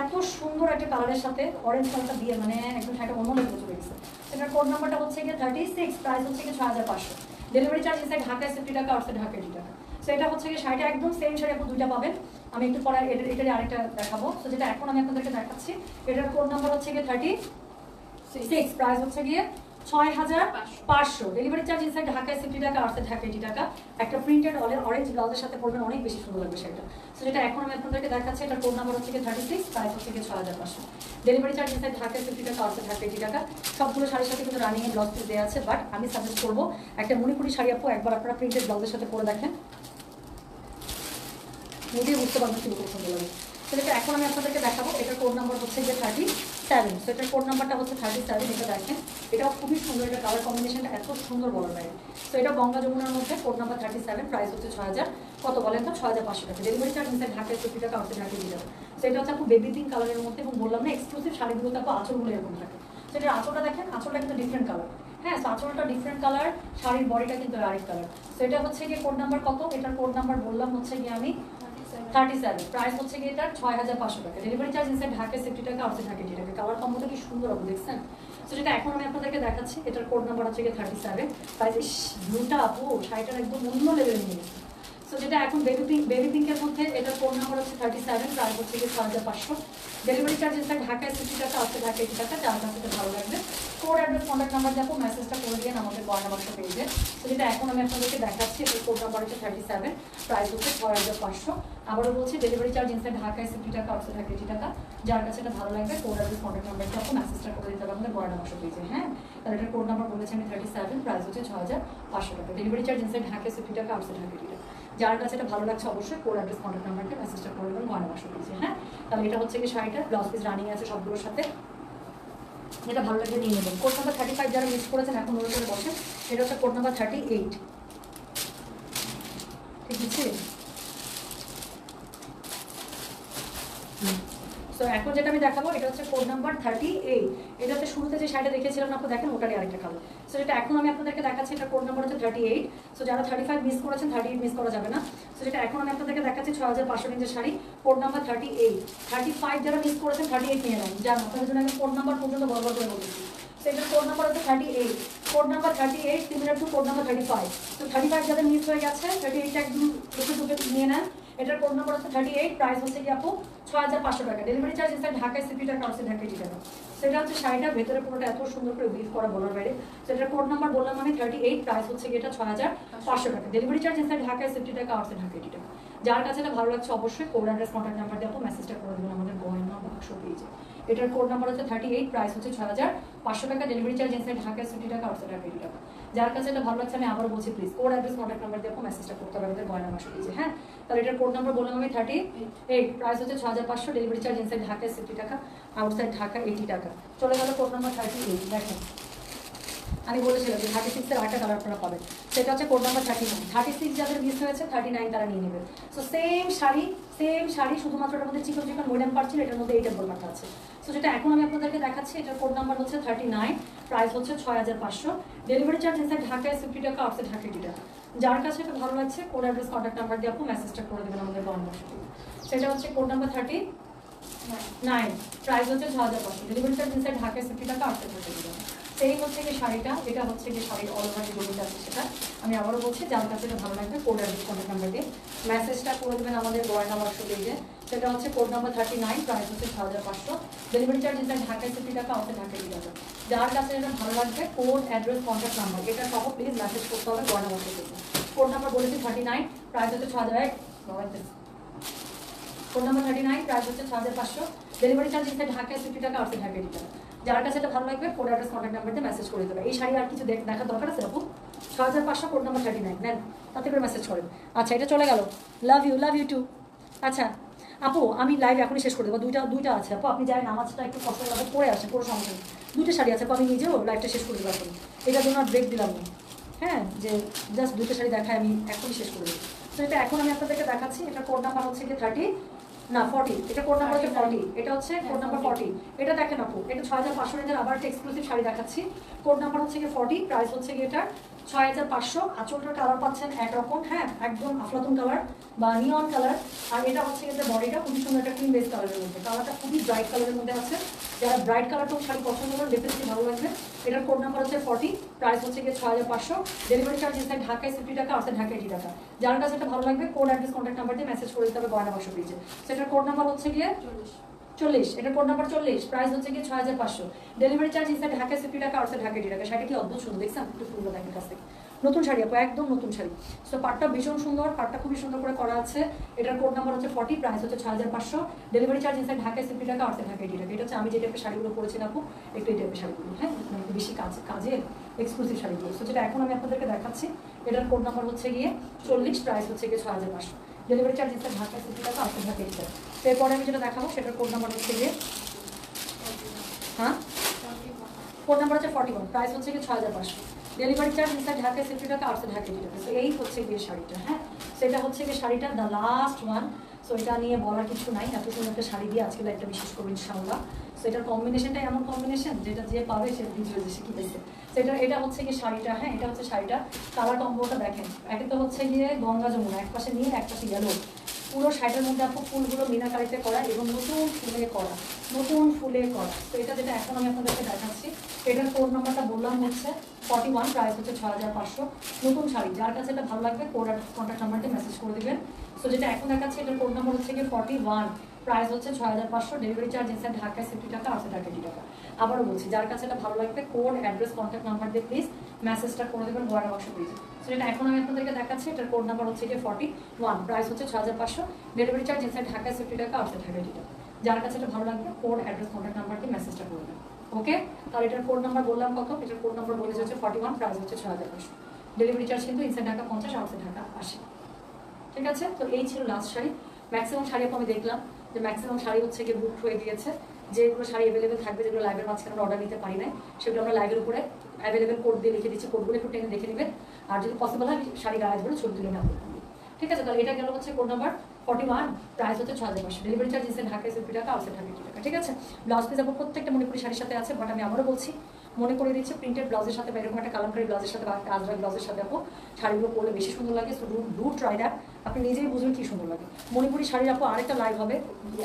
এত সুন্দর একটা কালারের সাথে অরেঞ্জ কালারটা দিয়ে মানে একদম শাড়িটা অন্য লেগে চলে গেছে। সেটার কোড নাম্বারটা হচ্ছে গিয়ে থার্টি সিক্স প্রাইস হচ্ছে গিয়ে ছয় হাজার পাঁচশো। ডেলিভারি চার্জ হিসেবে ঢাকায় সেফটি টাকা আর ঢাকা এইটি টাকা সো এটা হচ্ছে গিয়ে শাড়িটা একদম সেম শাড়ি আপনি দুইটা পাবেন। আমি একটু পরে এটা এটারই আরেকটা দেখাবো। সো যেটা এখন আমি আপনাদেরকে দেখাচ্ছি, এটার কোড নাম্বার হচ্ছে গিয়ে থার্টি সিক্স প্রাইস হচ্ছে গিয়ে ছয় হাজার পাঁচশো। ডেলিভারি চার্জ ইনসাইড ঢাকায় সিফটি টাকা আর ঢাকা এইটি টাকা একটা প্রিন্টেড অলের অরেঞ্জ ব্লাউজের সাথে পড়বেন, অনেক বেশি সুন্দর লাগবে সেটা। সো যেটা এখন আমি আপনাদেরকে দেখাচ্ছি এটা কোড নাম্বার হচ্ছে থার্টি সিক্স প্রাইস হচ্ছে ছয় হাজার পাঁচশো। ডেলিভারি চার্জ ইনসাইড ঢাকায় ফিফটি টাকা আর ঢাকা এইটি টাকা সবগুলো শাড়ির সাথে কিন্তু রানিং এর ব্লাউজ পিস দেওয়া আছে বাট আমি সাজেস্ট করব, একটা মণিপুরি শাড়ি আপু, একবার আপনারা প্রিন্টেড ব্লাউজের সাথে পরে দেখেন। নিজেই বুঝতে পারবেন কি সুন্দর লাগে। এটা এখন আমি আপনাদেরকে দেখাবো। এটার কোড নাম্বার হচ্ছে যে থার্টি সেভেন তো এটার কোড নাম্বারটা হচ্ছে থার্টি সেভেন এটা দেখেন। এটাও খুবই সুন্দর এটা কালার কম্বিনেশনটা এত সুন্দর বড় লাগে তো এটা গঙ্গা যমুনার মধ্যে code number thirty seven price হচ্ছে ছয় হাজার। কত বলেন তো? ছয় হাজার পাঁচশো টাকা। ডেলিভারি চার্জ ইনসাইড ঢাকায় ফিফটি টাকা আউটসাইড ঢাকা দিয়ে যাবে। তো এটা হচ্ছে আপু বেবি পিঙ্ক কালারের মধ্যে, এবং বললাম না এক্সক্লুসিভ শাড়িগুলোতে আপু আঁচলগুলো এরকম থাকে। তো এটার আঁচলটা দেখেন, আঁচলটা কিন্তু ডিফারেন্ট কালার হ্যাঁ আঁচলটা ডিফারেন্ট কালার শাড়ির বডিটা কিন্তু আরেক কালার তো এটা হচ্ছে গিয়ে কোড নাম্বার কত? এটার কোড নাম্বার বললাম হচ্ছে গিয়ে আমি থার্টি সেভেন প্রাইস হচ্ছে গিয়ে এটার ছয় হাজার পাঁচশো টাকা। ডেলিভারি চার্জ ইনসাইড ঢাকায় সিফটি টাকা আউটসাইড ঢাকা এইটি টাকা কালার কম্বোটা কি সুন্দর হবে, দেখছেন? তো যেটা এখন আমি আপনাদেরকে দেখাচ্ছি, এটার কোড নাম্বার হচ্ছে গিয়ে থার্টি সেভেন প্রাইস ব্লুটা আপু, শাড়িটার একদম অন্য লেভেলে নিয়ে। গেছে সো যেটা এখন বেবি পিঙ্ক বেবি পিঙ্কের মধ্যে, এটার কোড নাম্বার হচ্ছে থার্টি সেভেন প্রাইস হচ্ছে গিয়ে ছয় হাজার পাঁচশো। ডেলিভারি চার্জ ইনসাইড ঢাকায় সিফটি টাকা আউটসাইড ঢাকা এইটি টাকা কাছে ভালো লাগবে। কোড অ্যাড্রেস কন্ট্যাক্ট নাম্বার দেখো মেসেজটা করে দিয়ে আমাদের গয়না বাক্স পেজে তো যেটা এখন আমি আপনাদেরকে দেখাচ্ছি এটার কোড নাম্বার হচ্ছে থার্টি সেভেন প্রাইস হচ্ছে ছয় হাজার পাঁচশো। আবারও বলছি ডেলিভারি চার্জ ইনসাইড ঢাকায় সিফটি টাকা আউটসাইড ঢাকা এইটি টাকা। যার কাছে এটা ভালো লাগবে কোড অ্যাড্রেস কন্ট্যাক্ট নাম্বার দেখো মেসেজটা করে দিতে হবে আমাদের গয়না বাক্স পেজে হ্যাঁ? তাহলে এটার কোড নাম্বার বলেছি আমি থার্টি সেভেন প্রাইস হচ্ছে ছ হাজার পাঁচশো টাকা। ডেলিভারি চার্জ ইনসাইড ঢাকায় সিফটি টাকা আউটসাইড ঢাকা এইটি টাকা। যার কাছে এটা ভালো লাগছে, অবশ্যই কোড অ্যাড্রেস কন্ট্যাক্ট নাম্বারটা মেসেজটা করে দেবেন গয়না বাক্স পেজে হ্যাঁ? তাহলে এটা হচ্ছে কি শাড়িটার ব্লাউজ পিস রানিং আছে সবগুলোর সাথে। যেটা ভালো লাগে নিয়ে নেবেন। কোড নাম্বার থার্টি ফাইভ যারা মিস করেছেন, এখন ওর করে বসেন। সেটা হচ্ছে কোড নাম্বার থার্টি এইট ঠিক আছে? সো এখন যেটা আমি দেখাবো, এটা হচ্ছে কোড নাম্বার থার্টি এইট এটা হচ্ছে শুরুতে যে শাড়িটা দেখেছিলাম আপনি দেখেন ওটারই আরেকটা কালার সো যেটা এখন আমি আপনাদেরকে দেখাচ্ছি, এটা কোড নাম্বার হচ্ছে থার্টি এইট সো যারা থার্টি ফাইভ মিস করেছেন থার্টি এইট মিস করা যাবে না। সো যেটা এখন আমি আপনাদেরকে দেখাচ্ছি ছ হাজার পাঁচশো ইঞ্চের sari code number thirty eight thirty five যারা মিস করেছেন থার্টি এইট নিয়ে নেন। যান আপনাদের জন্য আমি কোড নাম্বার পর্যন্ত বড় বড় করে সেটার কোড নাম্বার হচ্ছে thirty eight code number thirty eight similar to code number thirty five তো থার্টি ফাইভ যাদের মিস হয়ে গেছে থার্টি এইটটা একদম একটু দুটো নিয়ে নেন। এটার কোড নাম্বার হচ্ছে থার্টি এইট প্রাইস হচ্ছে কি আপু? ছয় হাজার পাঁচশো টাকা। ডেলিভারি চার্জ ইনসাইড ঢাকায় সিপি টাকা আছে ঢাকা এইটি টাকা সেটা হচ্ছে শাড়িটার ভেতরে পুরোটা এত সুন্দর করে উইভ করা বলার বাইরে। সেটার কোড নাম্বার বললাম আমি থার্টি এইট প্রাইস হচ্ছে কি এটা ছয় হাজার পাঁচশো টাকা। ডেলিভারি চার্জ ইনসাইড ঢাকায় সিফটি টাকা আছে ঢাকা এইটি টাকা যার কাছে এটা ভালো লাগছে অবশ্যই কোড অ্যাড্রেস কন্ট্যাক্ট নাম্বার দিয়ে আপু মেসেজটা করে দেবেন আমাদের গয়না বাক্স পেয়েছে এটার কোড নাম্বার হচ্ছে থার্টি এইট প্রাইস হচ্ছে ছয় হাজার পাঁচশো টাকা ডেলিভারি চার্জ ইনসাইড ঢাকায় সিফটি টাকা আছে টাকা এইটি টাকা যার কাছে এটা ভালো লাগছে, আমি আবারও বলছি please code address contact number আপু মেসেজটা করতে হবে গয়না বাক্স পেয়েছে হ্যাঁ? তাহলে এটার কোড নাম্বার বললাম আমি থার্টি এইট প্রাইস হচ্ছে ছ হাজার পাঁচশো ডেলিভারি চার্জ ইনসাইড ঢাকায় সিফটি টাকা আউটসাইড ঢাকা এইটি টাকা। চলে গেল কোড নাম্বার থার্টি এইট দেখেন। আমি বলেছিলাম যে থার্টি সিক্সের আটটা কালার আপনারা পাবেন। সেটা হচ্ছে code number thirty nine thirty six যাদের মিস হয়েছে থার্টি নাইন তারা নিয়ে নেবেন so same sari same sari শুধুমাত্র এটার মধ্যে চিকন চিকন ময়দান পাচ্ছিল এটার মধ্যে এই টেম্পল মাথা আছে। সো যেটা এখন আমি আপনাদেরকে দেখাচ্ছি, এটার কোড নাম্বার হচ্ছে থার্টি নাইন প্রাইস হচ্ছে ছয় হাজার পাঁচশো। ডেলিভারি চার্জ ইনসাইড ঢাকায় ফিফটি টাকা আউটসাইড ঢাকা এইটি টাকা। যার কাছে এটা ভালো লাগছে কোড অ্যাড্রেস কন্ট্যাক্ট নাম্বার দিয়ে আপু মেসেজটা করে দেবেন আমাদের বন্ধ সেটা হচ্ছে code number thirty nine price হচ্ছে ছ হাজার পাঁচশো। ডেলিভারি চার্জ ইনসাইড ঢাকায় ফিফটি টাকা আউটসাইড এইটি টাকা। সেই হচ্ছে কি শাড়িটা এটা হচ্ছে কি শাড়ির অল ওভার গলিটা আছে সেটা। আমি আবারও বলছি, যার কাছে এটা ভালো লাগবে কোড কন্ট্যাক্ট নাম্বার দিয়ে। মেসেজটা করে দেবেন আমাদের গয়না বাক্স পেজে সেটা হচ্ছে code number thirty nine price হচ্ছে ছ হাজার পাঁচশো ডেলিভারি চার্জ ইনসাইড ঢাকায় ফিফটি টাকা আউটসাইড ঢাকা এইটি টাকা যার কাছে এটা ভালো লাগবে কোড অ্যাড্রেস কন্ট্যাক্ট নাম্বার এটা সহ প্লিজ মেসেজ করতে হবে গয়না বাক্স পেজে কোড নাম্বার বলেছি থার্টি নাইন প্রাইস হচ্ছে ছ হাজার phone number thirty nine price হচ্ছে ছ হাজার পাঁচশো ডেলিভারি চার্জ ইনসাইড ঢাকায় ফিফটি টাকা আউটসাইড ঢাকা এইটি টাকা যার কাছে এটা ভালো লাগবে কোড অ্যাড্রেস কন্ট্যাক্ট নাম্বার দিয়ে মেসেজ করে দেবে। এই শাড়ি আর কিছু দেখ- দেখার দরকার আছে আপু ছ হাজার পাঁচশো কোড নাম্বার থার্টি নাইন নেন। তাতে করে মেসেজ করেন। আচ্ছা এটা চলে গেল। Love you love you too আচ্ছা আপু, আমি লাইভ এখনই শেষ করে দেবো। দুইটা দুইটা আছে, আপু। আপনি যাই, নামাজটা একটু কষ্ট করে পড়ে আসেন, কোনো সমস্যা নেই। দুটো শাড়ি আছে, আপু। আমি নিজেও লাইভটা শেষ করে দেবো এখন। এটার জন্য ব্রেক দিলাম হ্যাঁ যে জাস্ট দুটো শাড়ি দেখায়, আমি এখনই শেষ করে দেবো। তো এটা এখন আমি আপনাদেরকে দেখাচ্ছি। এটা কোড নাম্বার হচ্ছে কি থার্টি না ফর্টি এটা কোড নাম্বার হচ্ছে ফর্টি এটা হচ্ছে কোড নাম্বার ফর্টি এটা দেখেন আপু এটা ছয় হাজার পাঁচশো রেঞ্জের আবার একটা এক্সক্লুসিভ শাড়ি দেখাচ্ছি। কোড নাম্বার হচ্ছে গিয়ে ফর্টি প্রাইস হচ্ছে গিয়ে এটা ছয় হাজার পাঁচশো। আঁচলটার কালার পাচ্ছেন একরকম হ্যাঁ একদম আফলাতুন কালার বা নিয়ন কালার আর এটা হচ্ছে বডিটা খুবই সুন্দর একটা ক্রিম বেস কালারের মধ্যে। কালারটা খুবই ব্রাইট কালারের মধ্যে আছে। যারা ব্রাইট কালারটা শাড়ি পছন্দ করেন ডেফিনেটলি ভালো লাগবে। এটার কোড নাম্বার হচ্ছে ফর্টি প্রাইস হচ্ছে গিয়ে ছয় হাজার পাঁচশো ডেলিভারি চার্জ ঢাকায় সিফটি টাকা আর ঢাকায় এইটি টাকা যার কাছে এটা ভালো লাগবে কোড অ্যাড্রেস কন্ট্যাক্ট নাম্বার দিয়ে মেসেজ করে দিতে হবে গয়না বাক্স পেজে সেটার কোড নাম্বার হচ্ছে গিয়ে চল্লিশ। এটার কোড নাম্বার চল্লিশ। প্রাইস হচ্ছে গিয়ে ছয় হাজার পাঁচশো। Delivery charge inside Dhaka fifty টাকা আর ঢাকা এইটি টাকা শাড়িটা কি অদ্ভুত সুন্দর। দেখছেন? একটু ফুলগুলো দেখেন কাছ থেকে। নতুন শাড়ি আপু একদম নতুন শাড়ি। সো পাটটা ভীষণ সুন্দর। পাটটা খুবই সুন্দর করে করা আছে। এটার কোড নাম্বার হচ্ছে ফর্টি প্রাইস হচ্ছে ছয় হাজার পাঁচশো। ডেলিভারি চার্জ ইনসাইড ঢাকায় সিফটি টাকা আর ঢাকা এইটি টাকা এটা হচ্ছে আমি যে টাইপের শাড়িগুলো পরেছি আপু একটু এই টাইপের শাড়িগুলো। হ্যাঁ? মানে বেশি কাজ কাজে এক্সক্লুসিভ শাড়িগুলো। সো যেটা এখন আমি আপনাদেরকে দেখাচ্ছি এটার কোড নাম্বার হচ্ছে গিয়ে চল্লিশ প্রাইস হচ্ছে গিয়ে ছয় হাজার পাঁচশো। Delivery charge inside Dhaka city টাকা আর ঢাকা এইটি টাকা তো এরপরে আমি যেটা দেখাবো সেটার কোড নাম্বার হচ্ছে গিয়ে হ্যাঁ? কোড নাম্বার হচ্ছে ফর্টি ওয়ান প্রাইস হচ্ছে কি ছয় হাজার পাঁচশো। ডেলিভারি চার্জ ইনসাইড ঢাকায় সিফটি টাকা আটশো ঢাকা টাকা তো এই হচ্ছে গিয়ে শাড়িটা হ্যাঁ? সেটা হচ্ছে গিয়ে শাড়িটা দ্য লাস্ট ওয়ান সো এটা নিয়ে বলার কিছু নাই। এত সুন্দর একটা শাড়ি দিয়ে আজকে একটা বিশেষ করব, ইনশাআল্লাহ। সো এটার কম্বিনেশনটা এমন কম্বিনেশন যেটা যে পাবে সে বুঝবে যে সে কি পেয়েছে সেটা এটা হচ্ছে গিয়ে শাড়িটা হ্যাঁ? এটা হচ্ছে শাড়িটা। কালার কম্বোটা দেখেন। একে তো হচ্ছে গিয়ে গঙ্গা যমুনা, এক পাশে নীল, এক পাশে ইয়েলো পুরো শাড়িটার মধ্যে আপনার ফুলগুলো মিনাকারিতে করা এবং নতুন ফুলে করা, নতুন ফুলে করা। তো এটা যেটা এখন আমি আপনাদেরকে দেখাচ্ছি, এটার কোড নাম্বারটা বললাম হচ্ছে ফর্টি ওয়ান প্রাইস হচ্ছে ছ হাজার পাঁচশো। নতুন শাড়ি, যার কাছে এটা ভালো লাগবে কোড কন্ট্যাক্ট নাম্বারটি মেসেজ করে দেবেন। সো যেটা এখন দেখাচ্ছে, এটার কোড নাম্বার হচ্ছে গিয়ে ফর্টি ওয়ান প্রাইস হচ্ছে ছয় হাজার পাঁচশো ডেলিভারি চার্জ এসে ঢাকায় সিফটি টাকা, আছে টাকা এইটি টাকা। আবারও বলছি, যার কাছে এটা ভালো লাগবে কোড অ্যাড্রেস কন্ট্যাক্ট নাম্বার দিয়ে প্লিজ মেসেজটা করে দেবেন গোয়ারা বাক্স প্লিজ সো এটা এখন আমি আপনাদেরকে দেখাচ্ছি, এটার কোড নাম্বার হচ্ছে গিয়ে ফর্টি ওয়ান প্রাইস হচ্ছে ছয় হাজার পাঁচশো ডেলিভারি চার্জ এসে ঢাকায় সিফটি টাকা, আছে ঢাকা এইটি টাকা। যার কাছে এটা ভালো লাগবে কোড অ্যাড্রেস কন্ট্যাক্ট নাম্বার দিয়ে মেসেজটা করবেন ওকে তাহলে এটার কোড নাম্বার বললাম কত? এটার কোড নাম্বার বলেছে হচ্ছে ফর্টি ওয়ান প্রাইস হচ্ছে ছয় হাজার পাঁচশো। ডেলিভারি চার্জ কিন্তু ইনসাইড ঢাকা পঞ্চাশ আউটসাইড ঢাকা আশি। ঠিক আছে? তো এই ছিল লাস্ট শাড়ি। ম্যাক্সিমাম শাড়ি আমি দেখলাম। যে ম্যাক্সিমাম শাড়ি হচ্ছে গিয়ে বুক হয়ে গিয়েছে যেগুলো শাড়ি অ্যাভেলেবেল থাকবে যেগুলো লাইভের মাঝখানে আমরা অর্ডার নিতে পারি না সেগুলো আমরা লাইভের উপরে অ্যাভেলেবেল কোড দিয়ে লিখে দিচ্ছি। কোডগুলো একটু টেনে দেখে নেবেন আর যদি পসিবল হয়, শাড়ি গায়ে আসবে ছবি তুলে নেব। ঠিক আছে, তাহলে এটা গেল হচ্ছে code number forty one price হচ্ছে ছ হাজার পাঁচশো। ডেলিভারি চার্জ ইসে ঢাকা এসে টাকা আউটসাইড ঢাকা eighty টাকা। ঠিক আছে? ব্লাউজ পিস আপনার প্রত্যেকটা মণিপুরি শাড়ির সাথে আছে বাট আমি আবারও বলছি, মনে করে দিচ্ছি প্রিন্টেড ব্লাউজের সাথে বা এরকম একটা কালামকারি ব্লাউজের সাথে বা একটা আজরাক ব্লাউজের সাথে আপু, শাড়িগুলো পরলে বেশি সুন্দর লাগে। So do do try that আপনি নিজেই বুঝবেন কি সুন্দর লাগে। মণিপুরি শাড়ির আপু আরেকটা লাইভ হবে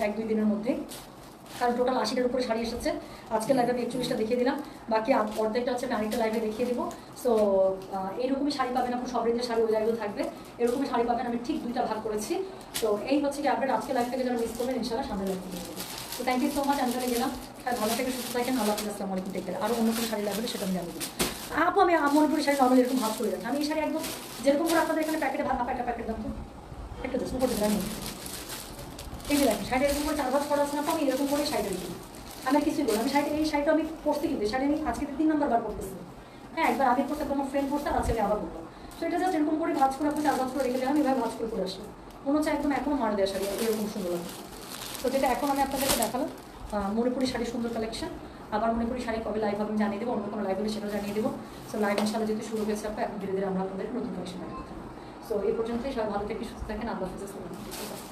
এক দুই দিনের মধ্যেই কারণ টোটাল আশিটার উপরে শাড়ি এসেছে। আজকে লাইভে আমি একচল্লিশটা দেখিয়ে দিলাম। বাকি অর্ধেকটা হচ্ছে আমি আরেকটা লাইভে দেখিয়ে দিব। সো এইরকমই শাড়ি পাবেন আপনি সব রেঞ্জের শাড়ি ওই লাইভেও থাকবে। এরকমই শাড়ি পাবেন আমি ঠিক দুইটা ভাগ করেছি। তো এই হচ্ছে কি আপনার আজকে লাইভ থেকে যারা মিস করবেন ইনশাল্লাহ সামনে লাইভ থেকে তো থ্যাংক ইউ সো মাচ আমি গেলাম। সবাই ভালো থেকে সুস্থ থাকেন। আল্লাহ হাফিজ, আসসালামু আলাইকুম টেক আরও অন্য কোনো শাড়ি লাগবে সেটা আমি দিই আপু, আমি মণিপুরি শাড়ি নর্মালি এরকম ভাব করে যাচ্ছি আমি এই শাড়ি একদম যেরকম করে আপনাদের এখানে প্যাকেটে ভাত একটা প্যাকেট দাম তো। একটা দশ করতে জানি এই যে দেখেন শাড়ি এরকম করে চার ভাগ করা আছে না, আমি এরকম করে শাড়ি দিই। আমি আর কিছুই বলি আমি শাড়ি এই শাড়িটা আমি পরতে কিন্তু শাড়ি আমি আজকে তিন নম্বর বার পরতেছি। হ্যাঁ একবার আগে পড়তে আমার ফ্রেন্ড পড়তে আর আজকে আবার পড়লাম তো এটা জাস্ট এরকম করে ভাজ করে, আপনি চার ভাজ করে রেখে দিলাম এভাবে ভাজ করে করে আসলাম। মনে হচ্ছে একদম এখনও মার দেওয়া শাড়ি, এরকম সুন্দর লাগে। তো যেটা এখন আমি আপনাদেরকে দেখালাম মণিপুরি শাড়ি সুন্দর কালেকশন আবার মণিপুরি শাড়ি কবে লাইভ হবে আমি জানিয়ে দেবো, অন্য কোনো লাইভ হলে সেটাও জানিয়ে দেবো। সো লাইভ ইনশাল্লাহ যেহেতু শুরু হয়েছে এখন ধীরে ধীরে আমরা আপনাদের নতুন কালেকশন দেখাতে সো এই পর্যন্তই। সবাই ভালো থেকে সুস্থ থাকেন আল্লাহ হাফিজ। আসসালামু।